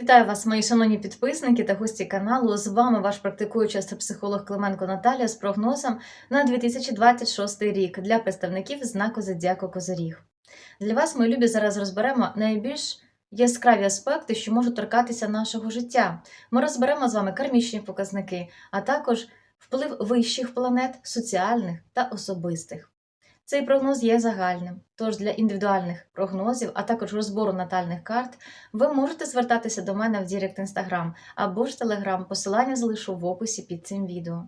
Вітаю вас, мої шановні підписники та гості каналу. З вами ваш практикуючий астропсихолог Клименко Наталія з прогнозом на 2026 рік для представників знаку Зодіаку Козиріг. Для вас, мої любі, зараз розберемо найбільш яскраві аспекти, що можуть торкатися нашого життя. Ми розберемо з вами кармічні показники, а також вплив вищих планет, соціальних та особистих. Цей прогноз є загальним, тож для індивідуальних прогнозів, а також розбору натальних карт, ви можете звертатися до мене в Дірект Інстаграм або ж Телеграм. Посилання залишу в описі під цим відео.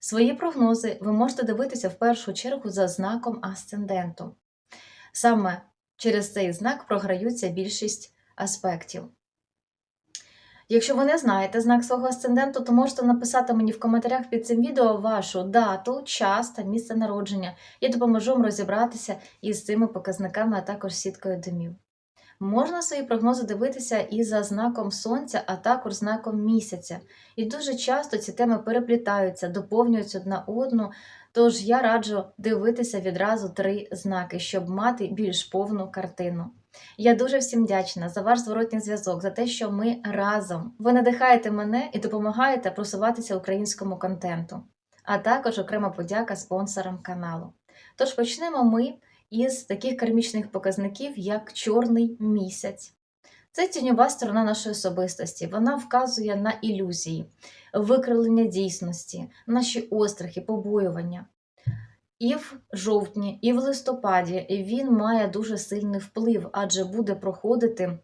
Свої прогнози ви можете дивитися в першу чергу за знаком асценденту. Саме через цей знак програються більшість аспектів. Якщо ви не знаєте знак свого асценденту, то можете написати мені в коментарях під цим відео вашу дату, час та місце народження. Я допоможу вам розібратися із цими показниками, а також сіткою домів. Можна свої прогнози дивитися і за знаком сонця, а також знаком місяця. І дуже часто ці теми переплітаються, доповнюються одна одну. Тож я раджу дивитися відразу три знаки, щоб мати більш повну картину. Я дуже всім вдячна за ваш зворотній зв'язок, за те, що ми разом. Ви надихаєте мене і допомагаєте просуватися українському контенту, а також окрема подяка спонсорам каналу. Тож почнемо ми із таких кармічних показників, як чорний місяць. Це тіньова сторона нашої особистості. Вона вказує на ілюзії, викривлення дійсності, наші острахи, побоювання. І в жовтні, і в листопаді він має дуже сильний вплив, адже буде проходити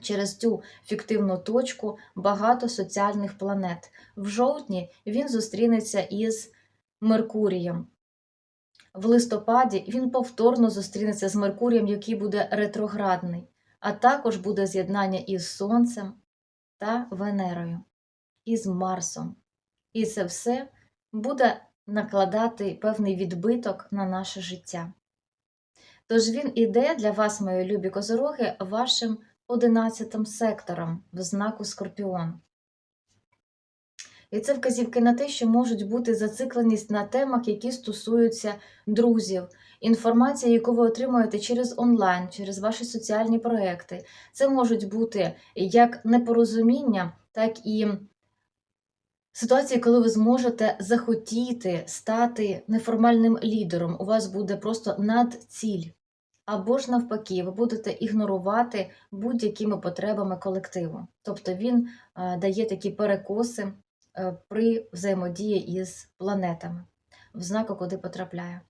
через цю фіктивну точку багато соціальних планет. В жовтні він зустрінеться із Меркурієм. В листопаді він повторно зустрінеться з Меркурієм, який буде ретроградний, а також буде з'єднання із Сонцем та Венерою, із Марсом. І це все буде накладати певний відбиток на наше життя. Тож він іде для вас, мої любі козороги, вашим одинадцятим сектором в знаку Скорпіон. І це вказівки на те, що можуть бути зацикленість на темах, які стосуються друзів, інформація, яку ви отримуєте через онлайн, через ваші соціальні проекти. Це можуть бути як непорозуміння, так і ситуації, коли ви зможете захотіти стати неформальним лідером. У вас буде просто надціль. Або ж навпаки, ви будете ігнорувати будь-якими потребами колективу. Тобто він е, дає такі перекоси е, при взаємодії із планетами в знаку, куди потрапляє.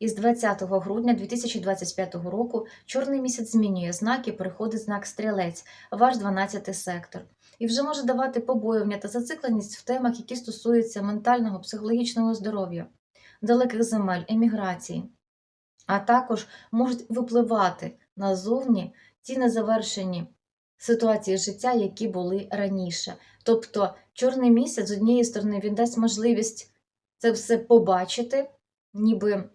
Із 20 грудня 2025 року чорний місяць змінює знак і переходить знак стрілець, ваш 12 сектор, і вже може давати побоювання та зацикленість в темах, які стосуються ментального, психологічного здоров'я, далеких земель, еміграції, а також можуть випливати назовні ті незавершені ситуації життя, які були раніше. Тобто, чорний місяць з однієї сторони він дасть можливість це все побачити, ніби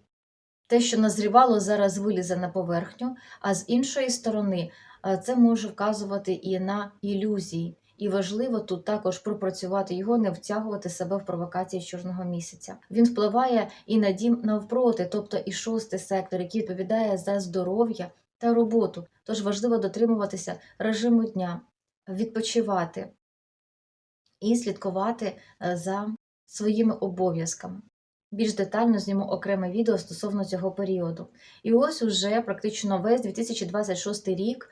те, що назрівало, зараз вилізе на поверхню, а з іншої сторони, е, це може вказувати і на ілюзії. І важливо тут також пропрацювати його, не втягувати себе в провокації чорного місяця. Він впливає і на дім навпроти, тобто і шостий сектор, який відповідає за здоров'я та роботу. Тож важливо дотримуватися режиму дня, відпочивати і слідкувати е, за своїми обов'язками. Більш детально зніму окреме відео стосовно цього періоду. І ось уже практично весь 2026 рік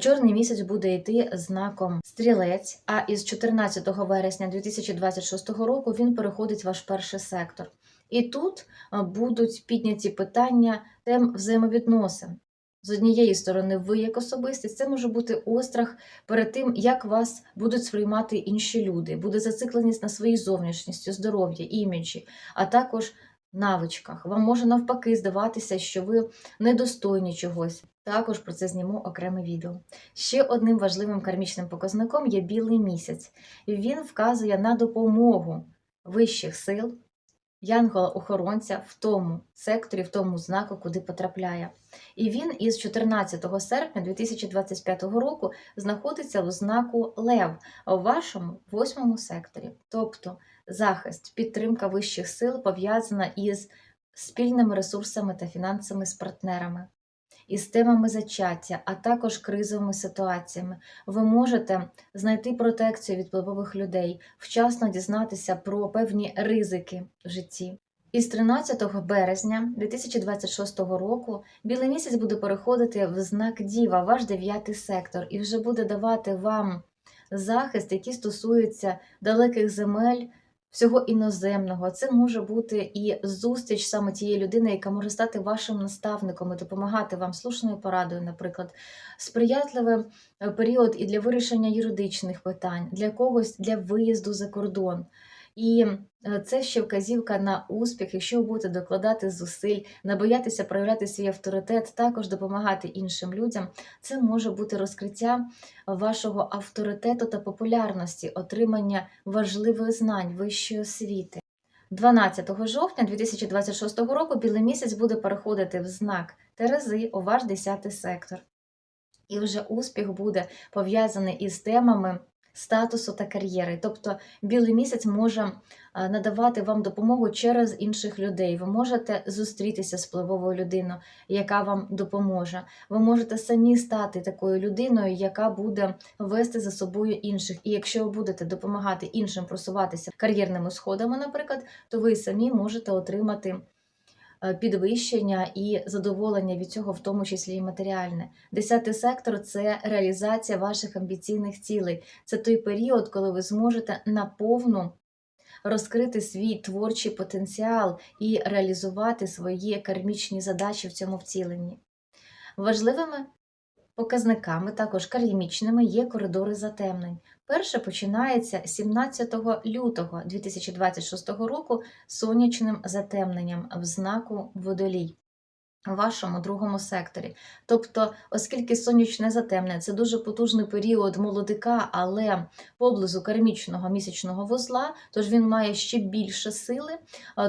чорний місяць буде йти знаком стрілець, а із 14 вересня 2026 року він переходить в ваш перший сектор. І тут будуть підняті питання тем взаємовідносин. З однієї сторони, ви як особистість, це може бути острах перед тим, як вас будуть сприймати інші люди, буде зацикленість на своїй зовнішністю, здоров'я, іміджі, а також навичках. Вам може навпаки здаватися, що ви недостойні чогось. Також про це зніму окреме відео. Ще одним важливим кармічним показником є білий місяць. Він вказує на допомогу вищих сил, янгола-охоронця в тому секторі, в тому знаку, куди потрапляє. І він із 14 серпня 2025 року знаходиться у знаку Лев у вашому восьмому секторі. Тобто захист, підтримка вищих сил пов'язана із спільними ресурсами та фінансами з партнерами. Із темами зачаття, а також кризовими ситуаціями. Ви можете знайти протекцію від впливових людей, вчасно дізнатися про певні ризики в житті. Із 13 березня 2026 року білий місяць буде переходити в знак Діва, ваш дев'ятий сектор, і вже буде давати вам захист, який стосується далеких земель, всього іноземного. Це може бути і зустріч саме тієї людини, яка може стати вашим наставником і допомагати вам слушною порадою, наприклад, сприятливий е, період і для вирішення юридичних питань, для когось для виїзду за кордон. І е, це ще вказівка на успіх, якщо ви будете докладати зусиль, не боятися проявляти свій авторитет, також допомагати іншим людям. Це може бути розкриття вашого авторитету та популярності, отримання важливих знань вищої освіти. 12 жовтня 2026 року білий місяць буде переходити в знак Терези у ваш 10 сектор. І вже успіх буде пов'язаний із темами статусу та кар'єри. Тобто білий місяць може надавати вам допомогу через інших людей. Ви можете зустрітися з впливовою людиною, яка вам допоможе. Ви можете самі стати такою людиною, яка буде вести за собою інших. І якщо ви будете допомагати іншим просуватися кар'єрними сходами, наприклад, то ви самі можете отримати підвищення і задоволення від цього, в тому числі і матеріальне. Десятий сектор це реалізація ваших амбіційних цілей. Це той період, коли ви зможете наповну розкрити свій творчий потенціал і реалізувати свої кармічні задачі в цьому втіленні. Важливими показниками, також кармічними, є коридори затемнень. Перше починається 17 лютого 2026 року сонячним затемненням в знаку водолій. У вашому другому секторі. Тобто, оскільки сонячне затемнення це дуже потужний період молодика, але поблизу кармічного місячного вузла, тож він має ще більше сили,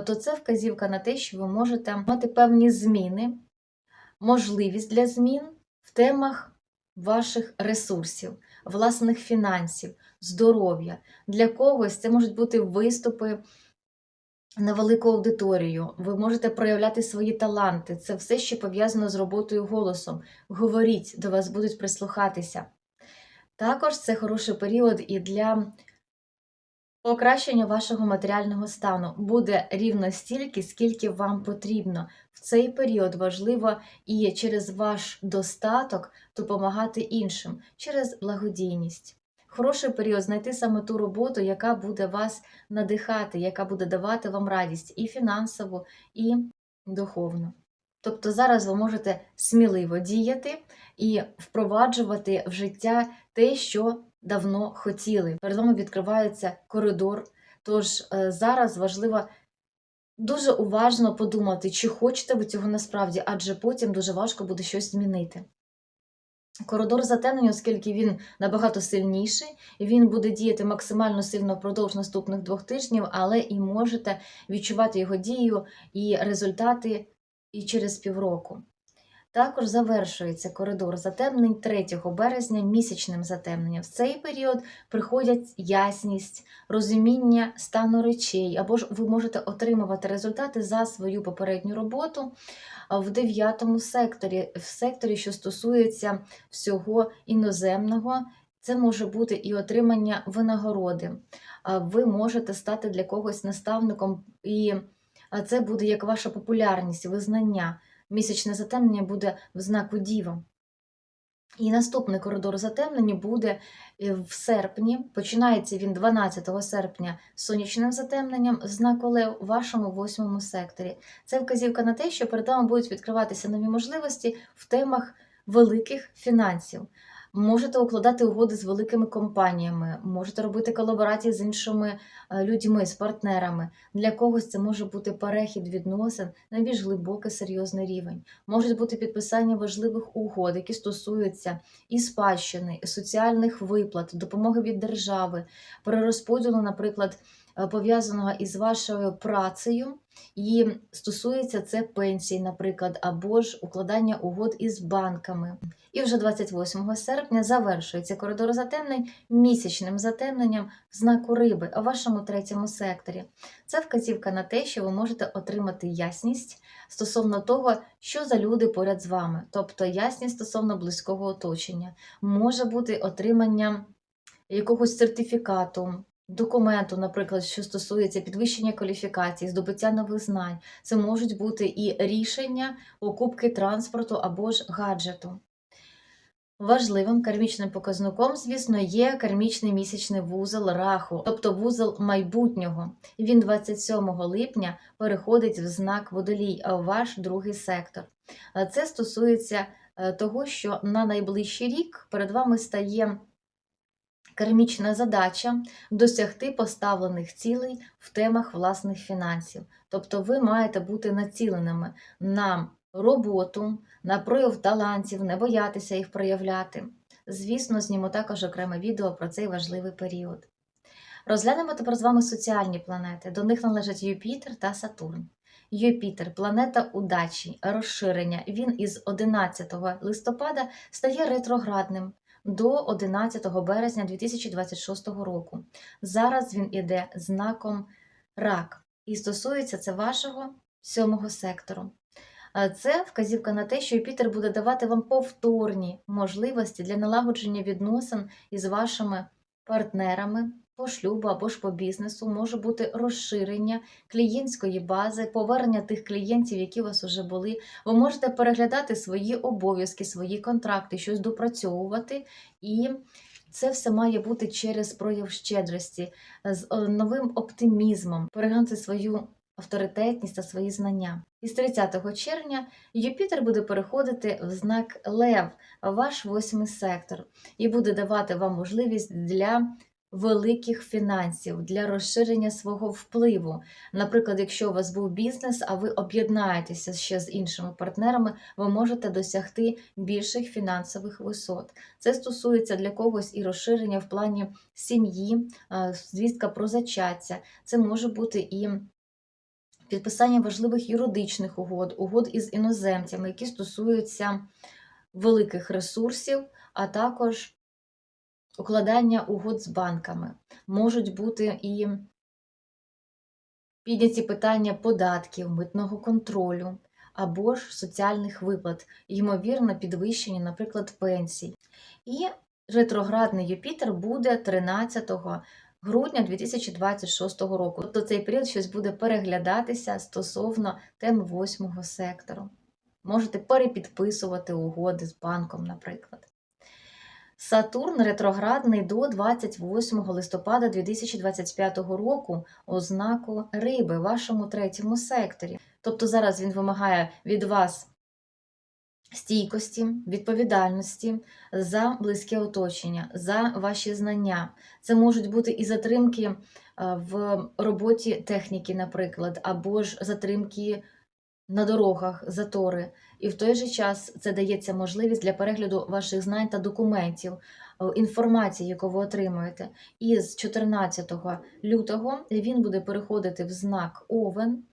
то це вказівка на те, що ви можете мати певні зміни, можливість для змін в темах ваших ресурсів, власних фінансів, здоров'я. Для когось це можуть бути виступи на велику аудиторію, ви можете проявляти свої таланти. Це все, що пов'язано з роботою голосом. Говоріть, до вас будуть прислухатися. Також це хороший період і для покращення вашого матеріального стану. Буде рівно стільки, скільки вам потрібно. В цей період важливо і через ваш достаток допомагати іншим через благодійність. Хороший період знайти саме ту роботу, яка буде вас надихати, яка буде давати вам радість і фінансову, і духовну. Тобто зараз ви можете сміливо діяти і впроваджувати в життя те, що давно хотіли. Перед вами відкривається коридор. Тож е, зараз важливо дуже уважно подумати, чи хочете ви цього насправді, адже потім дуже важко буде щось змінити. Коридор затемнення, оскільки він набагато сильніший, він буде діяти максимально сильно впродовж наступних двох тижнів, але і можете відчувати його дію і результати і через півроку. Також завершується коридор затемнень 3 березня місячним затемненням. В цей період приходять ясність, розуміння стану речей, або ж ви можете отримувати результати за свою попередню роботу в дев'ятому секторі, в секторі, що стосується всього іноземного. Це може бути і отримання винагороди. Ви можете стати для когось наставником, і це буде як ваша популярність, визнання. Місячне затемнення буде в знаку Діва. І наступний коридор затемнення буде е, в серпні. Починається він 12 серпня сонячним затемненням знаку Лев у вашому восьмому секторі. Це вказівка на те, що перед вами будуть відкриватися нові можливості в темах великих фінансів. Можете укладати угоди з великими компаніями, можете робити колаборації з іншими е, людьми, з партнерами. Для когось це може бути перехід відносин на більш глибокий серйозний рівень. Можуть бути підписання важливих угод, які стосуються і спадщини, і соціальних виплат, допомоги від держави, перерозподілу, наприклад, пов'язаного із вашою працею І стосується це пенсій, наприклад, або ж укладання угод із банками. І вже 28 серпня завершується коридор затемнень місячним затемненням в знаку риби у вашому третьому секторі. Це вказівка на те, що ви можете отримати ясність стосовно того, що за люди поряд з вами, тобто ясність стосовно близького оточення, може бути отримання якогось сертифікату. Документу, наприклад, що стосується підвищення кваліфікації, здобуття нових знань, це можуть бути і рішення покупки транспорту або ж гаджету. Важливим кармічним показником, звісно, є кармічний місячний вузол раху, тобто вузол майбутнього. Він 27 липня переходить в знак водолій, ваш другий сектор. Це стосується е, того, що на найближчий рік перед вами стає кармічна задача досягти поставлених цілей в темах власних фінансів. Тобто ви маєте бути націленими на роботу, на прояв талантів, не боятися їх проявляти. Звісно, зніму також окреме відео про цей важливий період. Розглянемо тепер з вами соціальні планети. До них належать Юпітер та Сатурн. Юпітер планета удачі, розширення. Він із 11 листопада стає ретроградним до 11 березня 2026 року. Зараз він іде знаком рак і стосується це вашого сьомого сектору. Це вказівка на те, що Юпітер буде давати вам повторні можливості для налагодження відносин із вашими партнерами по шлюбу або ж по бізнесу, може бути розширення клієнтської бази, повернення тих клієнтів, які у вас вже були. Ви можете переглядати свої обов'язки, свої контракти, щось допрацьовувати, і це все має бути через прояв щедрості, з е, новим оптимізмом, переглянути свою авторитетність та свої знання. Із 30 червня Юпітер буде переходити в знак Лев, ваш восьмий сектор, і буде давати вам можливість для великих фінансів, для розширення свого впливу. Наприклад, якщо у вас був бізнес, а ви об'єднаєтеся ще з іншими партнерами, ви можете досягти більших фінансових висот. Це стосується для когось і розширення в плані сім'ї, е, звістка про зачаття. Це може бути і підписання важливих юридичних угод, угод із іноземцями, які стосуються великих ресурсів, а також укладання угод з банками. Можуть бути і підняті питання податків, митного контролю або ж соціальних виплат, ймовірно, підвищення, наприклад, пенсій. І ретроградний Юпітер буде 13 грудня 2026 року. Тобто цей період щось буде переглядатися стосовно теми восьмого сектору. Можете перепідписувати угоди з банком, наприклад. Сатурн ретроградний до 28 листопада 2025 року у знаку риби, вашому третьому секторі. Тобто зараз він вимагає від вас стійкості, відповідальності за близьке оточення, за ваші знання. Це можуть бути і затримки е, в роботі техніки, наприклад, або ж затримки на дорогах, затори. І в той же час це дається можливість для перегляду ваших знань та документів, е, інформації, яку ви отримуєте. І з 14 лютого він буде переходити в знак Овен.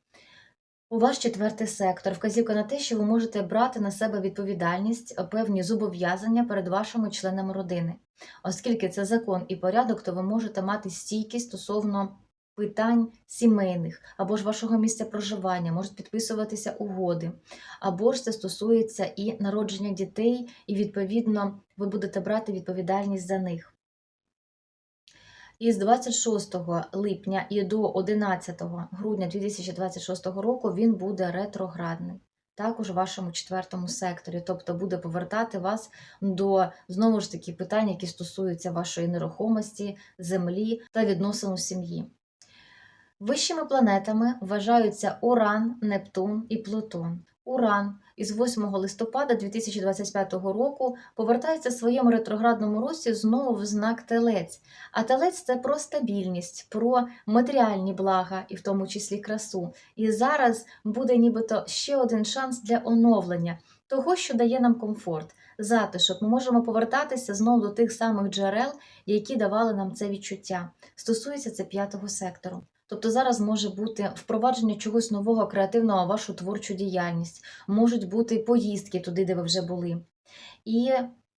У ваш четвертий сектор вказівка на те, що ви можете брати на себе відповідальність, е, певні зобов'язання перед вашими членами родини. Оскільки це закон і порядок, то ви можете мати стійкість стосовно питань сімейних або ж вашого місця проживання, можуть підписуватися угоди, або ж це стосується і народження дітей, і, відповідно, ви будете брати відповідальність за них. Із 26 липня і до 11 грудня 2026 року він буде ретроградний. Також у вашому четвертому секторі, тобто буде повертати вас до знову ж таки питань, які стосуються вашої нерухомості, землі та відносин у сім'ї. Вищими планетами вважаються Уран, Нептун і Плутон. Уран із 8 листопада 2025 року повертається в своєму ретроградному русі знову в знак Телець. А телець це про стабільність, про матеріальні блага, і в тому числі красу. І зараз буде нібито ще один шанс для оновлення того, що дає нам комфорт, затишок. Ми можемо повертатися знову до тих самих джерел, які давали нам це відчуття. Стосується це п'ятого сектору. Тобто зараз може бути впровадження чогось нового, креативного вашу творчу діяльність, можуть бути поїздки туди, де ви вже були. І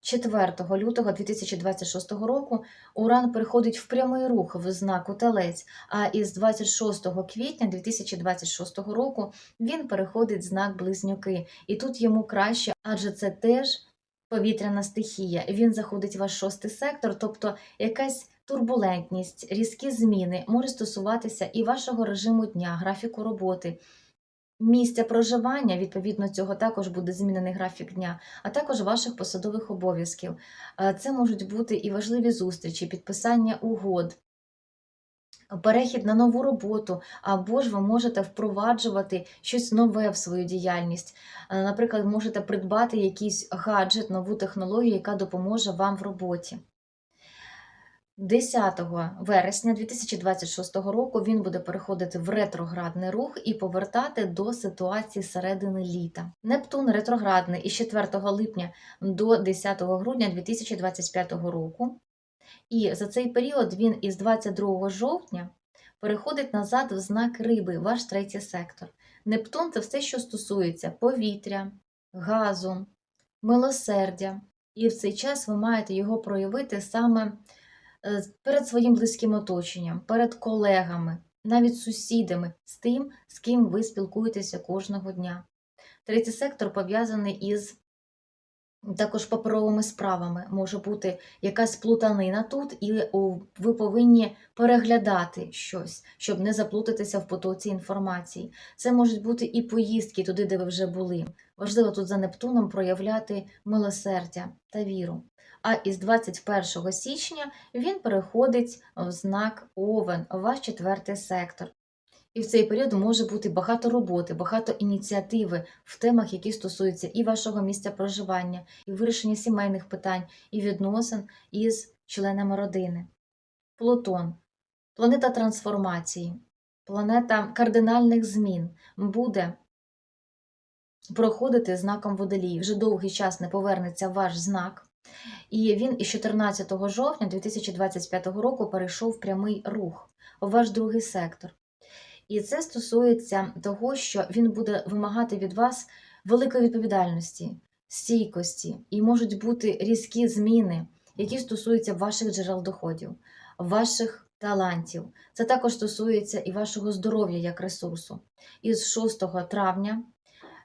4 лютого 2026 року Уран переходить в прямий рух в знаку Телець, а із 26 квітня 2026 року він переходить в знак Близнюки. І тут йому краще, адже це теж повітряна стихія. Він заходить в ваш шостий сектор, тобто якась турбулентність, різкі зміни може стосуватися і вашого режиму дня, графіку роботи. Місця проживання, відповідно цього також буде змінений графік дня, а також ваших посадових обов'язків. Е, Це можуть бути і важливі зустрічі, підписання угод, перехід на нову роботу, або ж ви можете впроваджувати щось нове в свою діяльність. Е, Наприклад, можете придбати якийсь гаджет, нову технологію, яка допоможе вам в роботі. 10 вересня 2026 року він буде переходити в ретроградний рух і повертати до ситуації середини літа. Нептун ретроградний із 4 липня до 10 грудня 2025 року. І за цей період він із 22 жовтня переходить назад в знак риби, ваш третій сектор. Нептун це все, що стосується повітря, газу, милосердя. І в цей час ви маєте його проявити саме перед своїм близьким оточенням, перед колегами, навіть сусідами, з тим, з ким ви спілкуєтеся кожного дня. Третій сектор пов'язаний із також паперовими справами. Може бути якась плутанина тут, і ви повинні переглядати щось, щоб не заплутатися в потоці інформації. Це можуть бути і поїздки туди, де ви вже були. Важливо тут за Нептуном проявляти милосердя та віру. А із 21 січня він переходить в знак Овен, ваш четвертий сектор. І в цей період може бути багато роботи, багато ініціативи в темах, які стосуються і вашого місця проживання, і вирішення сімейних питань, і відносин із членами родини. Плутон планета трансформації, планета кардинальних змін буде проходити знаком водолій. Вже довгий час не повернеться ваш знак. І він із 14 жовтня 2025 року перейшов в прямий рух у ваш другий сектор. І це стосується того, що він буде вимагати від вас великої відповідальності, стійкості, і можуть бути різкі зміни, які стосуються ваших джерел доходів, ваших талантів. Це також стосується і вашого здоров'я як ресурсу. Із 6 травня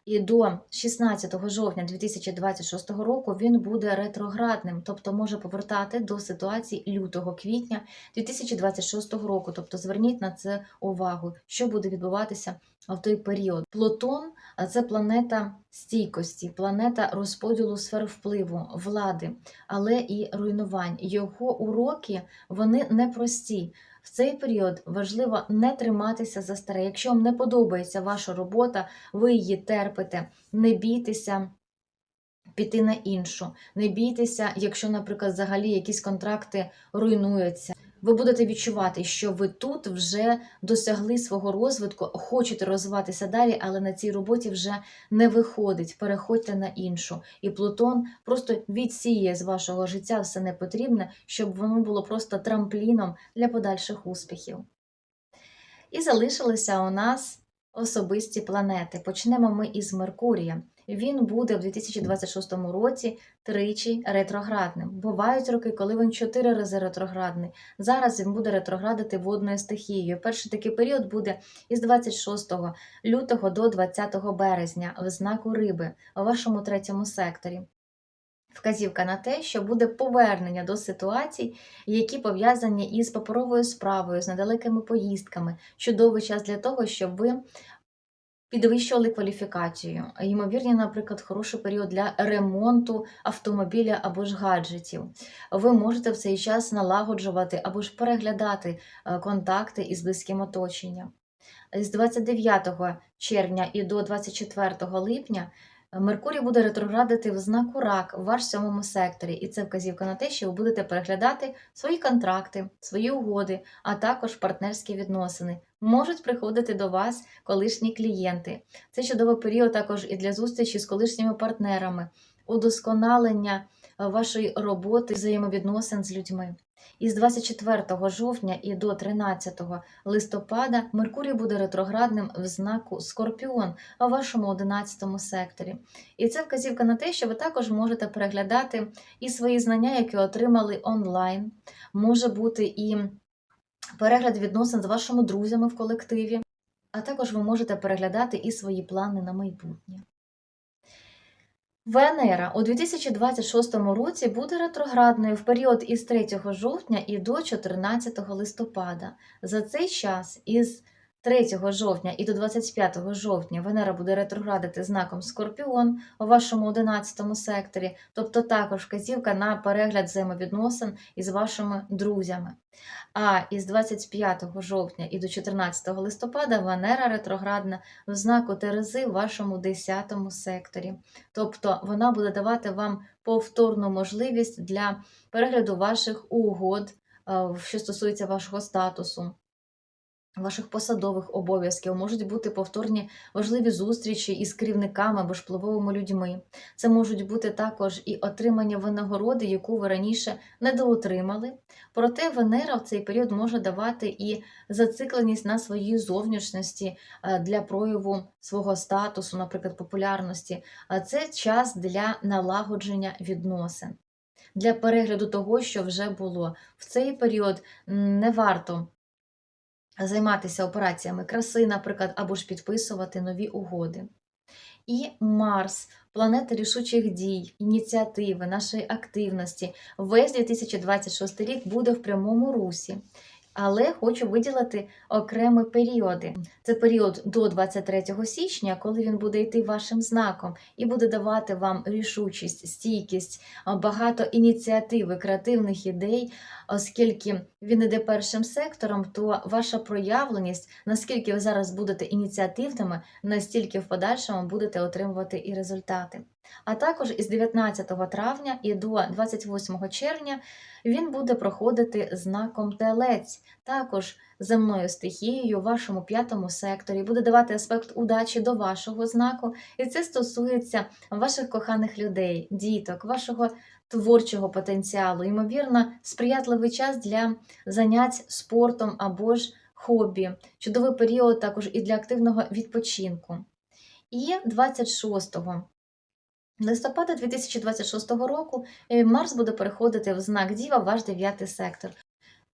і до 16 жовтня 2026 року він буде ретроградним, тобто може повертати до ситуації лютого квітня 2026 року. Тобто зверніть на це увагу, що буде відбуватися в той період. Плутон це планета стійкості, планета розподілу сфер впливу, влади, але і руйнувань. Його уроки вони непрості. В цей період важливо не триматися за старе. Якщо вам не подобається ваша робота, ви її терпите, не бійтеся піти на іншу. Не бійтеся, якщо, наприклад, взагалі якісь контракти руйнуються. Ви будете відчувати, що ви тут вже досягли свого розвитку, хочете розвиватися далі, але на цій роботі вже не виходить. Переходьте на іншу. І Плутон просто відсіє з вашого життя все непотрібне, щоб воно було просто трампліном для подальших успіхів. І залишилися у нас особисті планети. Почнемо ми із Меркурія. Він буде в 2026 році тричі ретроградним. Бувають роки, коли він чотири рази ретроградний. Зараз він буде ретроградити водною стихією. Перший такий період буде із 26 лютого до 20 березня в знаку риби у вашому третьому секторі. Вказівка на те, що буде повернення до ситуацій, які пов'язані із паперовою справою, з недалекими поїздками. Чудовий час для того, щоб ви підвищували кваліфікацію. Ймовірні, наприклад, хороший період для ремонту автомобіля або ж гаджетів. Ви можете в цей час налагоджувати або ж переглядати е, контакти із близьким оточенням. З 29 червня і до 24 липня Меркурій буде ретроградити в знаку рак в ваш сьомому секторі, і це вказівка на те, що ви будете переглядати свої контракти, свої угоди, а також партнерські відносини. Можуть приходити до вас колишні клієнти. Це чудовий період також і для зустрічі з колишніми партнерами, удосконалення е, вашої роботи, взаємовідносин з людьми. Із 24 жовтня і до 13 листопада Меркурій буде ретроградним в знаку Скорпіон у вашому 11 секторі. І це вказівка на те, що ви також можете переглядати і свої знання, які отримали онлайн. Може бути і перегляд відносин з вашими друзями в колективі, а також ви можете переглядати і свої плани на майбутнє. Венера у 2026 році буде ретроградною в період із 3 жовтня і до 14 листопада. За цей час із 3 жовтня і до 25 жовтня Венера буде ретроградити знаком Скорпіон у вашому 11 секторі, тобто також вказівка на перегляд взаємовідносин із вашими друзями. А із 25 жовтня і до 14 листопада Венера ретроградна в знаку Терези в вашому 10 секторі. Тобто вона буде давати вам повторну можливість для перегляду ваших угод, е, що стосується вашого статусу. Ваших посадових обов'язків можуть бути повторні важливі зустрічі із керівниками або ж впливовими людьми. Це можуть бути також і отримання винагороди, яку ви раніше недоотримали. Проте Венера в цей період може давати і зацикленість на своїй зовнішності е, для прояву свого статусу, наприклад, популярності. А це час для налагодження відносин, для перегляду того, що вже було. В цей період не варто займатися операціями краси, наприклад, або ж підписувати нові угоди. І Марс, планета рішучих дій, ініціативи, нашої активності. Весь 2026 рік буде в прямому русі. Але хочу виділити окремі періоди. Це період до 23 січня, коли він буде йти вашим знаком і буде давати вам рішучість, стійкість, багато ініціативи, креативних ідей, оскільки він іде першим сектором, то ваша проявленість, наскільки ви зараз будете ініціативними, настільки в подальшому будете отримувати і результати. А також із 19 травня і до 28 червня він буде проходити знаком телець, також земною стихією в вашому п'ятому секторі, буде давати аспект удачі до вашого знаку, і це стосується ваших коханих людей, діток, вашого творчого потенціалу, ймовірно, сприятливий час для занять спортом або ж хобі, чудовий період також і для активного відпочинку. І 26 листопада 2026 року е, Марс буде переходити в знак Діва, ваш дев'ятий сектор.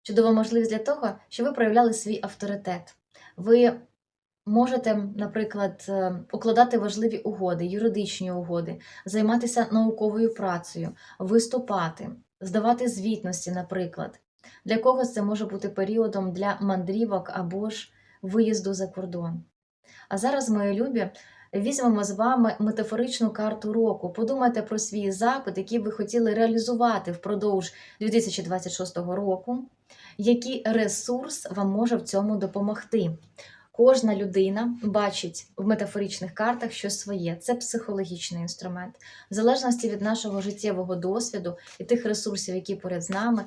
Чудова можливість для того, щоб ви проявляли свій авторитет. Ви можете, наприклад, е, укладати важливі угоди, юридичні угоди, займатися науковою працею, виступати, здавати звітності, наприклад. Для когось це може бути періодом для мандрівок або ж виїзду за кордон. А зараз, мої любі, візьмемо з вами метафоричну карту року. Подумайте про свій запит, який ви хотіли реалізувати впродовж 2026 року, який ресурс вам може в цьому допомогти. Кожна людина бачить в метафоричних картах щось своє. Це психологічний інструмент. В залежності від нашого життєвого досвіду і тих ресурсів, які поряд з нами,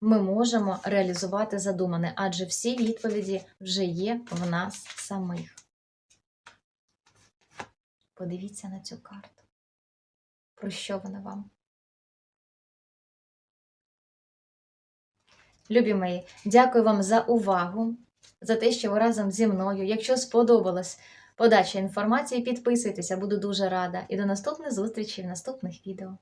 ми можемо реалізувати задумане, адже всі відповіді вже є в нас самих. Подивіться на цю карту. Про що вона вам? Любі мої, дякую вам за увагу, за те, що ви разом зі мною. Якщо сподобалась подача інформації, підписуйтеся, буду дуже рада. І до наступних зустрічей в наступних відео.